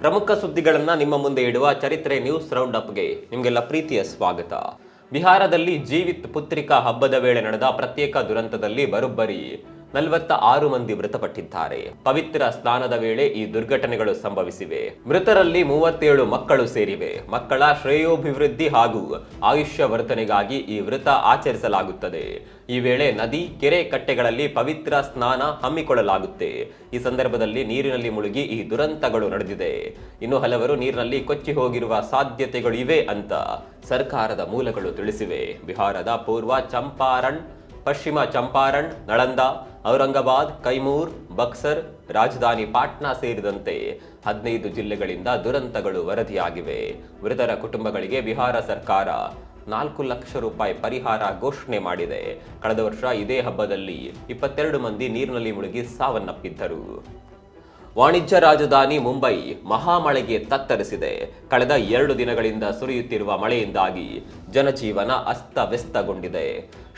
ಪ್ರಮುಖ ಸುದ್ದಿಗಳನ್ನು ನಿಮ್ಮ ಮುಂದೆ ಇಡುವ ಚರಿತ್ರೆ ನ್ಯೂಸ್ ರೌಂಡ್ ಅಪ್ಗೆ ನಿಮಗೆಲ್ಲ ಪ್ರೀತಿಯ ಸ್ವಾಗತ. ಬಿಹಾರದಲ್ಲಿ ಜೀವಿತ್ ಪುತ್ರಿಕಾ ಹಬ್ಬದ ವೇಳೆ ನಡೆದ ಪ್ರತ್ಯೇಕ ದುರಂತದಲ್ಲಿ ಬರೋಬ್ಬರಿ. ನಲವತ್ತ ಆರು ಮಂದಿ ಮೃತಪಟ್ಟಿದ್ದಾರೆ. ಪವಿತ್ರ ಸ್ನಾನದ ವೇಳೆ ಈ ದುರ್ಘಟನೆಗಳು ಸಂಭವಿಸಿವೆ. ಮೃತರಲ್ಲಿ ಮೂವತ್ತೇಳು ಮಕ್ಕಳು ಸೇರಿವೆ. ಮಕ್ಕಳ ಶ್ರೇಯೋಭಿವೃದ್ಧಿ ಹಾಗೂ ಆಯುಷ್ಯ ವರ್ತನೆಗಾಗಿ ಈ ವೃತ ಆಚರಿಸಲಾಗುತ್ತದೆ. ಈ ವೇಳೆ ನದಿ, ಕೆರೆ ಕಟ್ಟೆಗಳಲ್ಲಿ ಪವಿತ್ರ ಸ್ನಾನ ಹಮ್ಮಿಕೊಳ್ಳಲಾಗುತ್ತೆ. ಈ ಸಂದರ್ಭದಲ್ಲಿ ನೀರಿನಲ್ಲಿ ಮುಳುಗಿ ಈ ದುರಂತಗಳು ನಡೆದಿದೆ. ಇನ್ನು ಹಲವರು ನೀರಿನಲ್ಲಿ ಕೊಚ್ಚಿ ಹೋಗಿರುವ ಸಾಧ್ಯತೆಗಳು ಇವೆ ಅಂತ ಸರ್ಕಾರದ ಮೂಲಗಳು ತಿಳಿಸಿವೆ. ಬಿಹಾರದ ಪೂರ್ವ ಚಂಪಾರಣ್, ಪಶ್ಚಿಮ ಚಂಪಾರಣ್, ನಳಂದ ಔರಂಗಾಬಾದ್, ಕೈಮೂರ್, ಬಕ್ಸರ್, ರಾಜಧಾನಿ ಪಾಟ್ನಾ ಸೇರಿದಂತೆ ಹದಿನೈದು ಜಿಲ್ಲೆಗಳಿಂದ ದುರಂತಗಳು ವರದಿಯಾಗಿವೆ. ಮೃತರ ಕುಟುಂಬಗಳಿಗೆ ಬಿಹಾರ ಸರ್ಕಾರ ನಾಲ್ಕು ಲಕ್ಷ ರೂಪಾಯಿ ಪರಿಹಾರ ಘೋಷಣೆ ಮಾಡಿದೆ. ಕಳೆದ ವರ್ಷ ಇದೇ ಹಬ್ಬದಲ್ಲಿ ಇಪ್ಪತ್ತೆರಡು ಮಂದಿ ನೀರಿನಲ್ಲಿ ಮುಳುಗಿ ಸಾವನ್ನಪ್ಪಿದ್ದರು. ವಾಣಿಜ್ಯ ರಾಜಧಾನಿ ಮುಂಬೈ ಮಹಾಮಳೆಗೆ ತತ್ತರಿಸಿದೆ. ಕಳೆದ ಎರಡು ದಿನಗಳಿಂದ ಸುರಿಯುತ್ತಿರುವ ಮಳೆಯಿಂದಾಗಿ ಜನಜೀವನ ಅಸ್ತವ್ಯಸ್ತಗೊಂಡಿದೆ.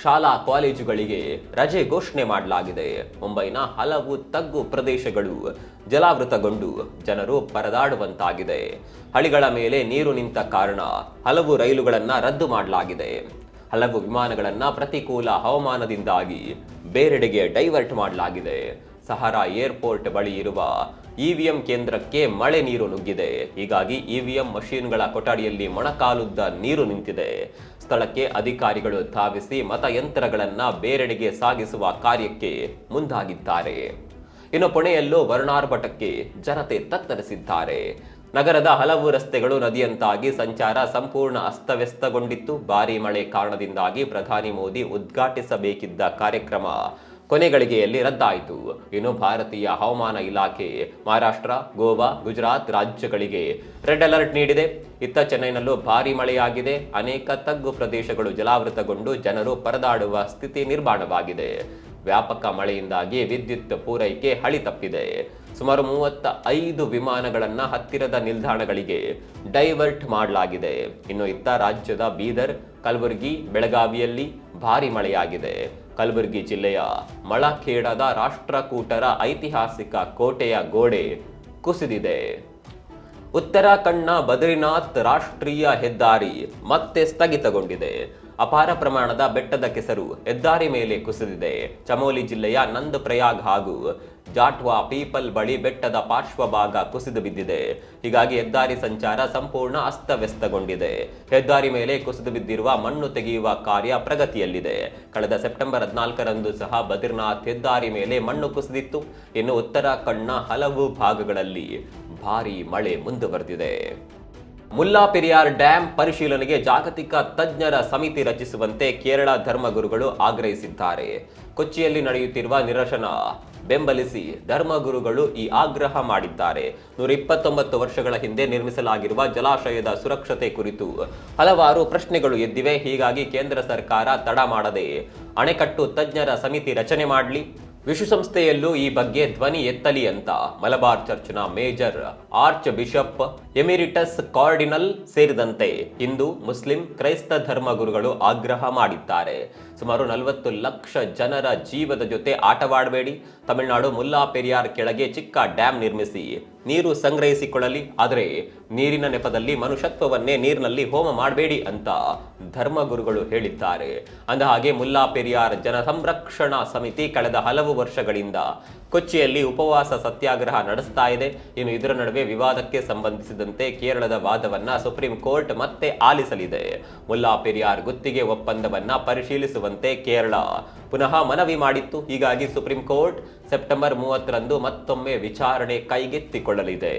ಶಾಲಾ ಕಾಲೇಜುಗಳಿಗೆ ರಜೆ ಘೋಷಣೆ ಮಾಡಲಾಗಿದೆ. ಮುಂಬೈನ ಹಲವು ತಗ್ಗು ಪ್ರದೇಶಗಳು ಜಲಾವೃತಗೊಂಡು ಜನರು ಪರದಾಡುವಂತಾಗಿದೆ. ಹಳಿಗಳ ಮೇಲೆ ನೀರು ನಿಂತ ಕಾರಣ ಹಲವು ರೈಲುಗಳನ್ನು ರದ್ದು ಮಾಡಲಾಗಿದೆ. ಹಲವು ವಿಮಾನಗಳನ್ನು ಪ್ರತಿಕೂಲ ಹವಾಮಾನದಿಂದಾಗಿ ಬೇರೆಡೆಗೆ ಡೈವರ್ಟ್ ಮಾಡಲಾಗಿದೆ. ಸಹಾರಾ ಏರ್ಪೋರ್ಟ್ ಬಳಿ ಇರುವ ಇವಿಎಂ ಕೇಂದ್ರಕ್ಕೆ ಮಳೆ ನೀರು ನುಗ್ಗಿದೆ. ಹೀಗಾಗಿ ಇವಿಎಂ ಮಷೀನ್ಗಳ ಕೊಠಡಿಯಲ್ಲಿ ಮೊಣಕಾಲುದ್ದ ನೀರು ನಿಂತಿದೆ. ಸ್ಥಳಕ್ಕೆ ಅಧಿಕಾರಿಗಳು ಧಾವಿಸಿ ಮತಯಂತ್ರಗಳನ್ನ ಬೇರೆಡೆಗೆ ಸಾಗಿಸುವ ಕಾರ್ಯಕ್ಕೆ ಮುಂದಾಗಿದ್ದಾರೆ. ಇನ್ನು ಪುಣೆಯಲ್ಲೂ ವರ್ಣಾರ್ಭಟಕ್ಕೆ ಜನತೆ ತತ್ತರಿಸಿದ್ದಾರೆ. ನಗರದ ಹಲವು ರಸ್ತೆಗಳು ನದಿಯಂತಾಗಿ ಸಂಚಾರ ಸಂಪೂರ್ಣ ಅಸ್ತವ್ಯಸ್ತಗೊಂಡಿತ್ತು. ಭಾರೀ ಮಳೆ ಕಾರಣದಿಂದಾಗಿ ಪ್ರಧಾನಿ ಮೋದಿ ಉದ್ಘಾಟಿಸಬೇಕಿದ್ದ ಕಾರ್ಯಕ್ರಮ ಕೊನೆಗಳಿಗೆಯಲ್ಲಿ ರದ್ದಾಯಿತು. ಇನ್ನು ಭಾರತೀಯ ಹವಾಮಾನ ಇಲಾಖೆ, ಮಹಾರಾಷ್ಟ್ರ, ಗೋವಾ, ಗುಜರಾತ್ ರಾಜ್ಯಗಳಿಗೆ ರೆಡ್ ಅಲರ್ಟ್ ನೀಡಿದೆ. ಇತ್ತ ಚೆನ್ನೈನಲ್ಲೂ ಭಾರಿ ಮಳೆಯಾಗಿದೆ. ಅನೇಕ ತಗ್ಗು ಪ್ರದೇಶಗಳು ಜಲಾವೃತಗೊಂಡು ಜನರು ಪರದಾಡುವ ಸ್ಥಿತಿ ನಿರ್ಮಾಣವಾಗಿದೆ. ವ್ಯಾಪಕ ಮಳೆಯಿಂದಾಗಿ ವಿದ್ಯುತ್ ಪೂರೈಕೆ ಹಳಿ ತಪ್ಪಿದೆ. ಸುಮಾರು ಮೂವತ್ತ ಐದು ವಿಮಾನಗಳನ್ನು ಹತ್ತಿರದ ನಿಲ್ದಾಣಗಳಿಗೆ ಡೈವರ್ಟ್ ಮಾಡಲಾಗಿದೆ. ಇನ್ನು ಇತ್ತ ರಾಜ್ಯದ ಬೀದರ್, ಕಲಬುರಗಿ, ಬೆಳಗಾವಿಯಲ್ಲಿ ಭಾರಿ ಮಳೆಯಾಗಿದೆ. ಕಲಬುರಗಿ ಜಿಲ್ಲೆಯ ಮಳಖೇಡದ ರಾಷ್ಟ್ರಕೂಟರ ಐತಿಹಾಸಿಕ ಕೋಟೆಯ ಗೋಡೆ ಕುಸಿದಿದೆ. ಉತ್ತರಾಖಂಡ್ನ ಬದ್ರಿನಾಥ್ ರಾಷ್ಟ್ರೀಯ ಹೆದ್ದಾರಿ ಮತ್ತೆ ಸ್ಥಗಿತಗೊಂಡಿದೆ. ಅಪಾರ ಪ್ರಮಾಣದ ಬೆಟ್ಟದ ಕೆಸರು ಹೆದ್ದಾರಿ ಮೇಲೆ ಕುಸಿದಿದೆ. ಚಮೋಲಿ ಜಿಲ್ಲೆಯ ನಂದ್ ಪ್ರಯಾಗ್ ಹಾಗೂ ಜಾಟ್ವಾ ಪೀಪಲ್ ಬಳಿ ಬೆಟ್ಟದ ಪಾರ್ಶ್ವಭಾಗ ಕುಸಿದು ಬಿದ್ದಿದೆ. ಹೀಗಾಗಿ ಹೆದ್ದಾರಿ ಸಂಚಾರ ಸಂಪೂರ್ಣ ಅಸ್ತವ್ಯಸ್ತಗೊಂಡಿದೆ. ಹೆದ್ದಾರಿ ಮೇಲೆ ಕುಸಿದು ಬಿದ್ದಿರುವ ಮಣ್ಣು ತೆಗೆಯುವ ಕಾರ್ಯ ಪ್ರಗತಿಯಲ್ಲಿದೆ. ಕಳೆದ ಸೆಪ್ಟೆಂಬರ್ ಹದಿನಾಲ್ಕರಂದು ಸಹ ಬದ್ರಿನಾಥ್ ಹೆದ್ದಾರಿ ಮೇಲೆ ಮಣ್ಣು ಕುಸಿದಿತ್ತು. ಇನ್ನು ಉತ್ತರಾಖಂಡ್ನ ಹಲವು ಭಾಗಗಳಲ್ಲಿ ಭಾರೀ ಮಳೆ ಮುಂದುವರೆದಿದೆ. ಮುಲ್ಲಾ ಪೆರಿಯಾರ್ ಡ್ಯಾಂ ಪರಿಶೀಲನೆಗೆ ಜಾಗತಿಕ ತಜ್ಞರ ಸಮಿತಿ ರಚಿಸುವಂತೆ ಕೇರಳ ಧರ್ಮಗುರುಗಳು ಆಗ್ರಹಿಸಿದ್ದಾರೆ. ಕೊಚ್ಚಿಯಲ್ಲಿ ನಡೆಯುತ್ತಿರುವ ನಿರಶನ ಬೆಂಬಲಿಸಿ ಧರ್ಮಗುರುಗಳು ಈ ಆಗ್ರಹ ಮಾಡಿದ್ದಾರೆ. ನೂರ ಇಪ್ಪತ್ತೊಂಬತ್ತು ವರ್ಷಗಳ ಹಿಂದೆ ನಿರ್ಮಿಸಲಾಗಿರುವ ಜಲಾಶಯದ ಸುರಕ್ಷತೆ ಕುರಿತು ಹಲವಾರು ಪ್ರಶ್ನೆಗಳು ಎದ್ದಿವೆ. ಹೀಗಾಗಿ ಕೇಂದ್ರ ಸರ್ಕಾರ ತಡ ಮಾಡದೆ ಅಣೆಕಟ್ಟು ತಜ್ಞರ ಸಮಿತಿ ರಚನೆ ಮಾಡಲಿ. ವಿಶ್ವಸಂಸ್ಥೆಯಲ್ಲೂ ಈ ಬಗ್ಗೆ ಧ್ವನಿ ಎತ್ತಲಿ ಅಂತ ಮಲಬಾರ್ ಚರ್ಚ್ನ major archbishop emeritus cardinal ಸೇರಿದಂತೆ ಹಿಂದೂ, ಮುಸ್ಲಿಂ, ಕ್ರೈಸ್ತ ಧರ್ಮಗುರುಗಳು ಆಗ್ರಹ ಮಾಡಿದ್ದಾರೆ. ಸುಮಾರು ನಲವತ್ತು ಲಕ್ಷ ಜನರ ಜೀವದ ಜೊತೆ ಆಟವಾಡಬೇಡಿ. ತಮಿಳುನಾಡು ಮುಲ್ಲಾ ಪೆರಿಯಾರ್ ಕೆಳಗೆ ಚಿಕ್ಕ ಡ್ಯಾಮ್ ನಿರ್ಮಿಸಿ. ನೀರು ಸಂಗ್ರಹಿಸಿಕೊಳ್ಳಲಿ, ಆದರೆ ನೀರಿನ ನೆಪದಲ್ಲಿ ಮನುಷ್ಯತ್ವವನ್ನೇ ನೀರಿನಲ್ಲಿ ಹೋಮ ಮಾಡಬೇಡಿ ಅಂತ ಧರ್ಮಗುರುಗಳು ಹೇಳಿದ್ದಾರೆ. ಅಂದ ಹಾಗೆ ಮುಲ್ಲಾ ಪೆರಿಯಾರ್ ಜನ ಸಂರಕ್ಷಣಾ ಸಮಿತಿ ಕಳೆದ ಹಲವು ವರ್ಷಗಳಿಂದ ಕೊಚ್ಚಿಯಲ್ಲಿ ಉಪವಾಸ ಸತ್ಯಾಗ್ರಹ ನಡೆಸ್ತಾ ಇದೆ. ಇನ್ನು ಇದರ ನಡುವೆ ವಿವಾದಕ್ಕೆ ಸಂಬಂಧಿಸಿದಂತೆ ಕೇರಳದ ವಾದವನ್ನ ಸುಪ್ರೀಂ ಕೋರ್ಟ್ ಮತ್ತೆ ಆಲಿಸಲಿದೆ. ಮುಲ್ಲಾ ಪೆರಿಯಾರ್ ಗುತ್ತಿಗೆ ಒಪ್ಪಂದವನ್ನ ಪರಿಶೀಲಿಸುವಂತೆ ಕೇರಳ ಪುನಃ ಮನವಿ ಮಾಡಿತ್ತು. ಹೀಗಾಗಿ ಸುಪ್ರೀಂ ಕೋರ್ಟ್ ಸೆಪ್ಟೆಂಬರ್ ಮೂವತ್ತರಂದು ಮತ್ತೊಮ್ಮೆ ವಿಚಾರಣೆ ಕೈಗೆತ್ತಿಕೊಳ್ಳಲಿದೆ.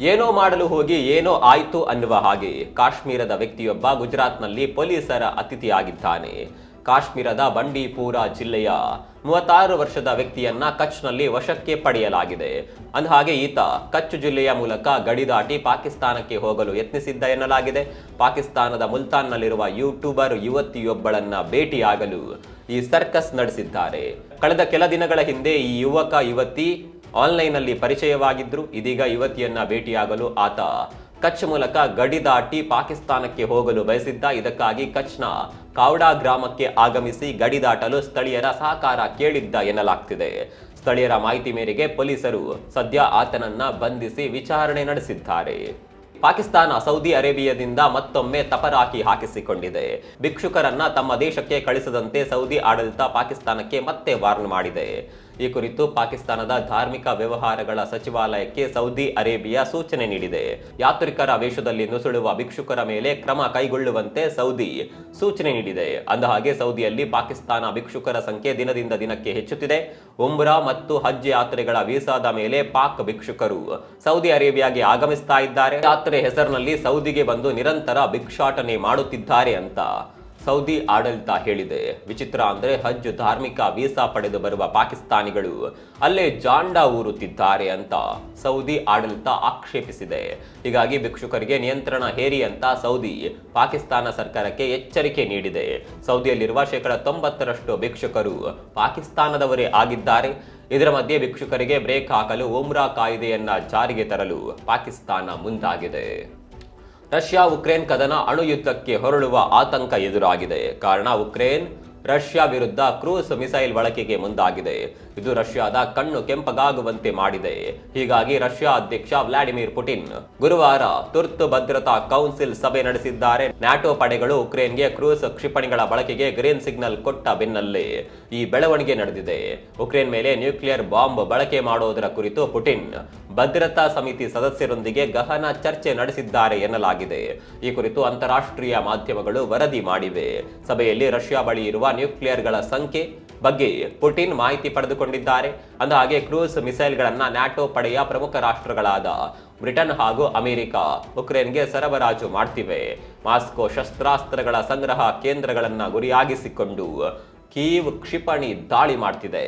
ಏನೋ ಮಾಡಲು ಹೋಗಿ ಏನೋ ಆಯ್ತು ಅನ್ನುವ ಹಾಗೆ ಕಾಶ್ಮೀರದ ವ್ಯಕ್ತಿಯೊಬ್ಬ ಗುಜರಾತ್ನಲ್ಲಿ ಪೊಲೀಸರ ಅತಿಥಿಯಾಗಿದ್ದಾನೆ. ಕಾಶ್ಮೀರದ ಬಂಡೀಪುರ ಜಿಲ್ಲೆಯ ಮೂವತ್ತಾರು ವರ್ಷದ ವ್ಯಕ್ತಿಯನ್ನ ಕಚ್ನಲ್ಲಿ ವಶಕ್ಕೆ ಪಡೆಯಲಾಗಿದೆ. ಅಂದಹಾಗೆ ಈತ ಕಚ್ ಜಿಲ್ಲೆಯ ಮೂಲಕ ಗಡಿ ದಾಟಿ ಪಾಕಿಸ್ತಾನಕ್ಕೆ ಹೋಗಲು ಯತ್ನಿಸಿದ್ದ ಎನ್ನಲಾಗಿದೆ. ಪಾಕಿಸ್ತಾನದ ಮುಲ್ತಾನ್ನಲ್ಲಿರುವ ಯೂಟ್ಯೂಬರ್ ಯುವತಿಯೊಬ್ಬಳನ್ನ ಭೇಟಿಯಾಗಲು ಈ ಸರ್ಕಸ್ ನಡೆಸಿದ್ದಾರೆ. ಕಳೆದ ಕೆಲ ದಿನಗಳ ಹಿಂದೆ ಈ ಯುವಕ ಯುವತಿ ಆನ್ಲೈನ್ನಲ್ಲಿ ಪರಿಚಯವಾಗಿದ್ರು. ಇದೀಗ ಯುವತಿಯನ್ನ ಭೇಟಿಯಾಗಲು ಆತ ಕಚ್ ಮೂಲಕ ಗಡಿ ದಾಟಿ ಪಾಕಿಸ್ತಾನಕ್ಕೆ ಹೋಗಲು ಬಯಸಿದ್ದ ಇದಕ್ಕಾಗಿ ಕಚ್ನ ಕಾವ್ಡಾ ಗ್ರಾಮಕ್ಕೆ ಆಗಮಿಸಿ ಗಡಿ ದಾಟಲು ಸ್ಥಳೀಯರ ಸಹಕಾರ ಕೇಳಿದ್ದ ಎನ್ನಲಾಗ್ತಿದೆ. ಸ್ಥಳೀಯರ ಮಾಹಿತಿ ಮೇರೆಗೆ ಪೊಲೀಸರು ಸದ್ಯ ಆತನನ್ನ ಬಂಧಿಸಿ ವಿಚಾರಣೆ ನಡೆಸಿದ್ದಾರೆ. ಪಾಕಿಸ್ತಾನ ಸೌದಿ ಅರೇಬಿಯಾದಿಂದ ಮತ್ತೊಮ್ಮೆ ತಪರಾಕಿ ಹಾಕಿಸಿಕೊಂಡಿದೆ. ಭಿಕ್ಷುಕರನ್ನ ತಮ್ಮ ದೇಶಕ್ಕೆ ಕಳಿಸದಂತೆ ಸೌದಿ ಆಡಳಿತ ಪಾಕಿಸ್ತಾನಕ್ಕೆ ಮತ್ತೆ ವಾರ್ನ್ ಮಾಡಿದೆ. ಈ ಕುರಿತು ಪಾಕಿಸ್ತಾನದ ಧಾರ್ಮಿಕ ವ್ಯವಹಾರಗಳ ಸಚಿವಾಲಯಕ್ಕೆ ಸೌದಿ ಅರೇಬಿಯಾ ಸೂಚನೆ ನೀಡಿದೆ. ಯಾತ್ರಿಕರ ವೇಷದಲ್ಲಿ ನುಸುಳುವ ಭಿಕ್ಷುಕರ ಮೇಲೆ ಕ್ರಮ ಕೈಗೊಳ್ಳುವಂತೆ ಸೌದಿ ಸೂಚನೆ ನೀಡಿದೆ. ಅಂದಹಾಗೆ, ಸೌದಿಯಲ್ಲಿ ಪಾಕಿಸ್ತಾನ ಭಿಕ್ಷುಕರ ಸಂಖ್ಯೆ ದಿನದಿಂದ ದಿನಕ್ಕೆ ಹೆಚ್ಚುತ್ತಿದೆ. ಉಮ್ರಾ ಮತ್ತು ಹಜ್ ಯಾತ್ರೆಗಳ ವೀಸಾದ ಮೇಲೆ ಪಾಕ್ ಭಿಕ್ಷುಕರು ಸೌದಿ ಅರೇಬಿಯಾಗೆ ಆಗಮಿಸ್ತಾ ಇದ್ದಾರೆ. ಯಾತ್ರೆ ಹೆಸರಿನಲ್ಲಿ ಸೌದಿಗೆ ಬಂದು ನಿರಂತರ ಭಿಕ್ಷಾಟನೆ ಮಾಡುತ್ತಿದ್ದಾರೆ ಅಂತ ಸೌದಿ ಆಡಳಿತ ಹೇಳಿದೆ. ವಿಚಿತ್ರ ಅಂದರೆ ಹಜ್ ಧಾರ್ಮಿಕ ವೀಸಾ ಪಡೆದು ಬರುವ ಪಾಕಿಸ್ತಾನಿಗಳು ಅಲ್ಲೇ ಜಾಂಡ ಊರುತ್ತಿದ್ದಾರೆ ಅಂತ ಸೌದಿ ಆಡಳಿತ ಆಕ್ಷೇಪಿಸಿದೆ. ಹೀಗಾಗಿ ಭಿಕ್ಷುಕರಿಗೆ ನಿಯಂತ್ರಣ ಹೇರಿ ಅಂತ ಸೌದಿ, ಪಾಕಿಸ್ತಾನ ಸರ್ಕಾರಕ್ಕೆ ಎಚ್ಚರಿಕೆ ನೀಡಿದೆ. ಸೌದಿಯಲ್ಲಿರುವ ಶೇಕಡ ತೊಂಬತ್ತರಷ್ಟು ಭಿಕ್ಷುಕರು ಪಾಕಿಸ್ತಾನದವರೇ ಆಗಿದ್ದಾರೆ. ಇದರ ಮಧ್ಯೆ ಭಿಕ್ಷುಕರಿಗೆ ಬ್ರೇಕ್ ಹಾಕಲು ಉಮ್ರಾ ಕಾಯ್ದೆಯನ್ನ ಜಾರಿಗೆ ತರಲು ಪಾಕಿಸ್ತಾನ ಮುಂದಾಗಿದೆ. ರಷ್ಯಾ ಉಕ್ರೇನ್ ಕದನ ಅಣು ಯುದ್ಧಕ್ಕೆ ಹೊರಳುವ ಆತಂಕ ಎದುರಾಗಿದೆ. ಕಾರಣ ಉಕ್ರೇನ್ ರಷ್ಯಾ ವಿರುದ್ಧ ಕ್ರೂಸ್ ಮಿಸೈಲ್ ಬಳಕೆಗೆ ಮುಂದಾಗಿದೆ. ಇದು ರಷ್ಯಾದ ಕಣ್ಣು ಕೆಂಪಗಾಗುವಂತೆ ಮಾಡಿದೆ. ಹೀಗಾಗಿ ರಷ್ಯಾ ಅಧ್ಯಕ್ಷ ವ್ಲಾಡಿಮಿರ್ ಪುಟಿನ್ ಗುರುವಾರ ತುರ್ತು ಭದ್ರತಾ ಕೌನ್ಸಿಲ್ ಸಭೆ ನಡೆಸಿದ್ದಾರೆ. ನ್ಯಾಟೋ ಪಡೆಗಳು ಉಕ್ರೇನ್ಗೆ ಕ್ರೂಸ್ ಕ್ಷಿಪಣಿಗಳ ಬಳಕೆಗೆ ಗ್ರೀನ್ ಸಿಗ್ನಲ್ ಕೊಟ್ಟ ಬೆನ್ನಲ್ಲೇ ಈ ಬೆಳವಣಿಗೆ ನಡೆದಿದೆ. ಉಕ್ರೇನ್ ಮೇಲೆ ನ್ಯೂಕ್ಲಿಯರ್ ಬಾಂಬ್ ಬಳಕೆ ಮಾಡುವುದರ ಕುರಿತು ಪುಟಿನ್ ಭದ್ರತಾ ಸಮಿತಿ ಸದಸ್ಯರೊಂದಿಗೆ ಗಹನ ಚರ್ಚೆ ನಡೆಸಿದ್ದಾರೆ ಎನ್ನಲಾಗಿದೆ. ಈ ಕುರಿತು ಅಂತಾರಾಷ್ಟ್ರೀಯ ಮಾಧ್ಯಮಗಳು ವರದಿ ಮಾಡಿವೆ. ಸಭೆಯಲ್ಲಿ ರಷ್ಯಾ ಬಳಿ ಇರುವ ನ್ಯೂಕ್ಲಿಯರ್ಗಳ ಸಂಖ್ಯೆ ಬಗ್ಗೆ ಪುಟಿನ್ ಮಾಹಿತಿ ಪಡೆದುಕೊಂಡಿದ್ದಾರೆ. ಅಂದ ಹಾಗೆ ಕ್ರೂಸ್ ಮಿಸೈಲ್ಗಳನ್ನು ನ್ಯಾಟೋ ಪಡೆಯ ಪ್ರಮುಖ ರಾಷ್ಟ್ರಗಳಾದ ಬ್ರಿಟನ್ ಹಾಗೂ ಅಮೆರಿಕ ಉಕ್ರೇನ್ಗೆ ಸರಬರಾಜು ಮಾಡ್ತಿವೆ. ಮಾಸ್ಕೋ ಶಸ್ತ್ರಾಸ್ತ್ರಗಳ ಸಂಗ್ರಹ ಕೇಂದ್ರಗಳನ್ನು ಗುರಿಯಾಗಿಸಿಕೊಂಡು ಕೀವ್ ಕ್ಷಿಪಣಿ ದಾಳಿ ಮಾಡ್ತಿದೆ.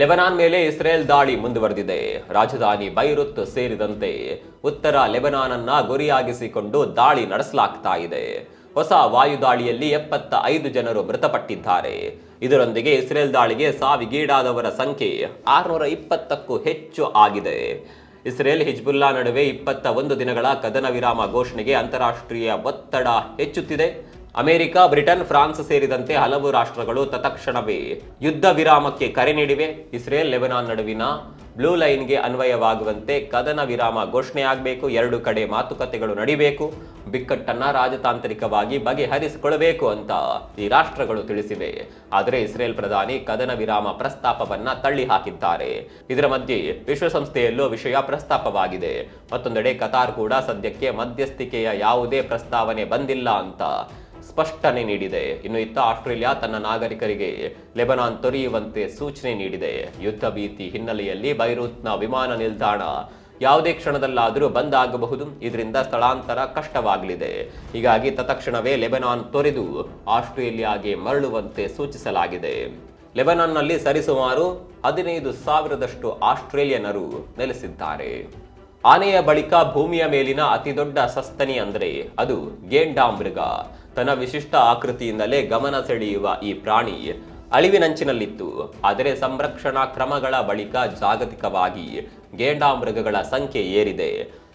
ಲೆಬನಾನ್ ಮೇಲೆ ಇಸ್ರೇಲ್ ದಾಳಿ ಮುಂದುವರೆದಿದೆ. ರಾಜಧಾನಿ ಬೈರುತ್ ಸೇರಿದಂತೆ ಉತ್ತರ ಲೆಬನಾನ್ ಅನ್ನ ಗುರಿಯಾಗಿಸಿಕೊಂಡು ದಾಳಿ ನಡೆಸಲಾಗ್ತಾ ಇದೆ. ಹೊಸ ವಾಯುದಾಳಿಯಲ್ಲಿ ಎಪ್ಪತ್ತ ಐದು ಜನರು ಮೃತಪಟ್ಟಿದ್ದಾರೆ. ಇದರೊಂದಿಗೆ ಇಸ್ರೇಲ್ ದಾಳಿಗೆ ಸಾವಿಗೀಡಾದವರ ಸಂಖ್ಯೆ ಆರುನೂರ ಇಪ್ಪತ್ತಕ್ಕೂ ಹೆಚ್ಚು ಆಗಿದೆ. ಇಸ್ರೇಲ್ ಹಿಜ್ಬುಲ್ಲಾ ನಡುವೆ ಇಪ್ಪತ್ತ ಒಂದು ದಿನಗಳ ಕದನ ವಿರಾಮ ಘೋಷಣೆಗೆ ಅಂತಾರಾಷ್ಟ್ರೀಯ ಒತ್ತಡ ಹೆಚ್ಚುತ್ತಿದೆ. ಅಮೆರಿಕ, ಬ್ರಿಟನ್, ಫ್ರಾನ್ಸ್ ಸೇರಿದಂತೆ ಹಲವು ರಾಷ್ಟ್ರಗಳು ತತ್ಕ್ಷಣವೇ ಯುದ್ಧ ವಿರಾಮಕ್ಕೆ ಕರೆ ನೀಡಿವೆ. ಇಸ್ರೇಲ್, ಲೆಬನಾನ್ ನಡುವಿನ ಬ್ಲೂ ಲೈನ್ಗೆ ಅನ್ವಯವಾಗುವಂತೆ ಕದನ ವಿರಾಮ ಘೋಷಣೆಯಾಗಬೇಕು ಎರಡು ಕಡೆ ಮಾತುಕತೆಗಳು ನಡಿಬೇಕು, ಬಿಕ್ಕಟ್ಟನ್ನ ರಾಜತಾಂತ್ರಿಕವಾಗಿ ಬಗೆಹರಿಸಿಕೊಳ್ಳಬೇಕು ಅಂತ ಈ ರಾಷ್ಟ್ರಗಳು ತಿಳಿಸಿವೆ. ಆದರೆ ಇಸ್ರೇಲ್ ಪ್ರಧಾನಿ ಕದನ ವಿರಾಮ ಪ್ರಸ್ತಾಪವನ್ನ ತಳ್ಳಿ ಹಾಕಿದ್ದಾರೆ ಇದರ ಮಧ್ಯೆ ವಿಶ್ವಸಂಸ್ಥೆಯಲ್ಲೂ ವಿಷಯ ಪ್ರಸ್ತಾಪವಾಗಿದೆ. ಮತ್ತೊಂದೆಡೆ ಕತಾರ್ ಕೂಡ ಸದ್ಯಕ್ಕೆ ಮಧ್ಯಸ್ಥಿಕೆಯ ಯಾವುದೇ ಪ್ರಸ್ತಾವನೆ ಬಂದಿಲ್ಲ ಅಂತ ಸ್ಪಷ್ಟನೆ ನೀಡಿದೆ. ಇನ್ನು ಇತ್ತ ಆಸ್ಟ್ರೇಲಿಯಾ ತನ್ನ ನಾಗರಿಕರಿಗೆ ಲೆಬನಾನ್ ತೊರೆಯುವಂತೆ ಸೂಚನೆ ನೀಡಿದೆ. ಯುದ್ಧ ಭೀತಿ ಹಿನ್ನೆಲೆಯಲ್ಲಿ ಬೈರೂತ್ನ ವಿಮಾನ ನಿಲ್ದಾಣ ಯಾವುದೇ ಕ್ಷಣದಲ್ಲಾದರೂ ಬಂದ್ ಆಗಬಹುದು. ಇದರಿಂದ ಸ್ಥಳಾಂತರ ಕಷ್ಟವಾಗಲಿದೆ. ಹೀಗಾಗಿ ತತ್ಕ್ಷಣವೇ ಲೆಬನಾನ್ ತೊರೆದು ಆಸ್ಟ್ರೇಲಿಯಾಗೆ ಮರಳುವಂತೆ ಸೂಚಿಸಲಾಗಿದೆ. ಲೆಬನಾನ್ನಲ್ಲಿ ಸರಿಸುಮಾರು ಹದಿನೈದು ಸಾವಿರದಷ್ಟು ಆಸ್ಟ್ರೇಲಿಯನರು ನೆಲೆಸಿದ್ದಾರೆ. ಆನೆಯ ಬಳಿಕ ಭೂಮಿಯ ಮೇಲಿನ ಅತಿದೊಡ್ಡ ಸಸ್ತನಿ ಅಂದರೆ ಅದು ಗೇಂಡಾಮೃಗ ತನ್ನ ವಿಶಿಷ್ಟ ಆಕೃತಿಯಿಂದಲೇ ಗಮನ ಸೆಳೆಯುವ ಈ ಪ್ರಾಣಿ ಅಳಿವಿನಂಚಿನಲ್ಲಿತ್ತು. ಆದರೆ ಸಂರಕ್ಷಣಾ ಕ್ರಮಗಳ ಬಳಿಕ ಜಾಗತಿಕವಾಗಿ ಗೇಂಡಾಮೃಗಗಳ ಸಂಖ್ಯೆ ಏರಿದೆ.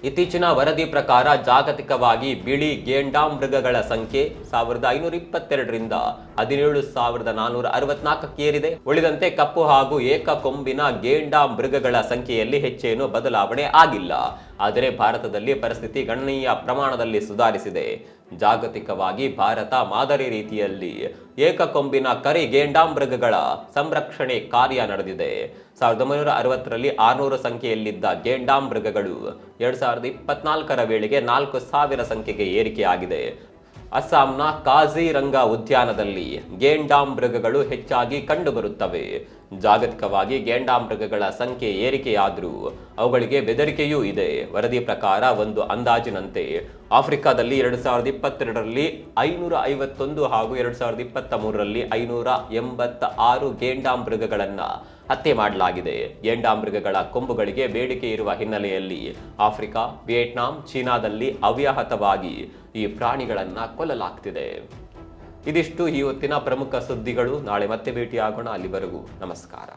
ಇತ್ತೀಚಿನ ವರದಿ ಪ್ರಕಾರ ಜಾಗತಿಕವಾಗಿ ಬಿಳಿ ಗೇಂಡಾಮೃಗಗಳ ಸಂಖ್ಯೆ ಸಾವಿರದ ಐನೂರ ಇಪ್ಪತ್ತೆರಡರಿಂದ ಹದಿನೇಳು ಸಾವಿರದ ನಾನೂರ ಅರವತ್ನಾಲ್ಕಕ್ಕೆ ಏರಿದೆ. ಉಳಿದಂತೆ ಕಪ್ಪು ಹಾಗೂ ಏಕ ಕೊಂಬಿನ ಗೇಂಡಾಮೃಗಗಳ ಸಂಖ್ಯೆಯಲ್ಲಿ ಹೆಚ್ಚೇನು ಬದಲಾವಣೆ ಆಗಿಲ್ಲ. ಆದರೆ ಭಾರತದಲ್ಲಿ ಪರಿಸ್ಥಿತಿ ಗಣನೀಯ ಪ್ರಮಾಣದಲ್ಲಿ ಸುಧಾರಿಸಿದೆ. ಜಾಗತಿಕವಾಗಿ ಭಾರತ ಮಾದರಿ ರೀತಿಯಲ್ಲಿ ಏಕಕೊಂಬಿನ ಕರಿ ಗೇಂಡಾಮೃಗಗಳ ಸಂರಕ್ಷಣೆ ಕಾರ್ಯ ನಡೆದಿದೆ. ಸಾವಿರದ ಒಂಬೈನೂರ ಅರವತ್ತರಲ್ಲಿ ಆರುನೂರು ಸಂಖ್ಯೆಯಲ್ಲಿದ್ದ ಗೇಂಡಾಮೃಗಗಳು ಎರಡ್ ಸಾವಿರದ ಇಪ್ಪತ್ನಾಲ್ಕರ ವೇಳೆಗೆ ನಾಲ್ಕು ಸಾವಿರ ಸಂಖ್ಯೆಗೆ ಏರಿಕೆಯಾಗಿದೆ. ಅಸ್ಸಾಂನ ಕಾಜಿರಂಗ ಉದ್ಯಾನದಲ್ಲಿ ಗೇಂಡಾಮೃಗಗಳು ಹೆಚ್ಚಾಗಿ ಕಂಡುಬರುತ್ತವೆ. ಜಾಗತಿಕವಾಗಿ ಗೇಂಡಾಮೃಗಗಳ ಸಂಖ್ಯೆ ಏರಿಕೆಯಾದರೂ ಅವುಗಳಿಗೆ ಬೆದರಿಕೆಯೂ ಇದೆ. ವರದಿ ಪ್ರಕಾರ ಒಂದು ಅಂದಾಜಿನಂತೆ ಆಫ್ರಿಕಾದಲ್ಲಿ ಎರಡು ಸಾವಿರದ ಇಪ್ಪತ್ತೆರಡರಲ್ಲಿ ಐನೂರ ಐವತ್ತೊಂದು ಹಾಗೂ ಎರಡು ಸಾವಿರದ ಇಪ್ಪತ್ತ ಮೂರರಲ್ಲಿ ಐನೂರ ಎಂಬತ್ತ ಆರು ಗೇಂಡಾಮೃಗಗಳನ್ನ ಹತ್ಯೆ ಮಾಡಲಾಗಿದೆ. ಗೇಂಡಾಮೃಗಗಳ ಕೊಂಬುಗಳಿಗೆ ಬೇಡಿಕೆ ಇರುವ ಹಿನ್ನೆಲೆಯಲ್ಲಿ ಆಫ್ರಿಕಾ, ವಿಯೆಟ್ನಾಂ, ಚೀನಾದಲ್ಲಿ ಅವ್ಯಾಹತವಾಗಿ ಈ ಪ್ರಾಣಿಗಳನ್ನು ಕೊಲ್ಲಲಾಗ್ತಿದೆ. ಇದಿಷ್ಟು ಈ ಹೊತ್ತಿನ ಪ್ರಮುಖ ಸುದ್ದಿಗಳು. ನಾಳೆ ಮತ್ತೆ ಭೇಟಿಯಾಗೋಣ. ಅಲ್ಲಿವರೆಗೂ ನಮಸ್ಕಾರ.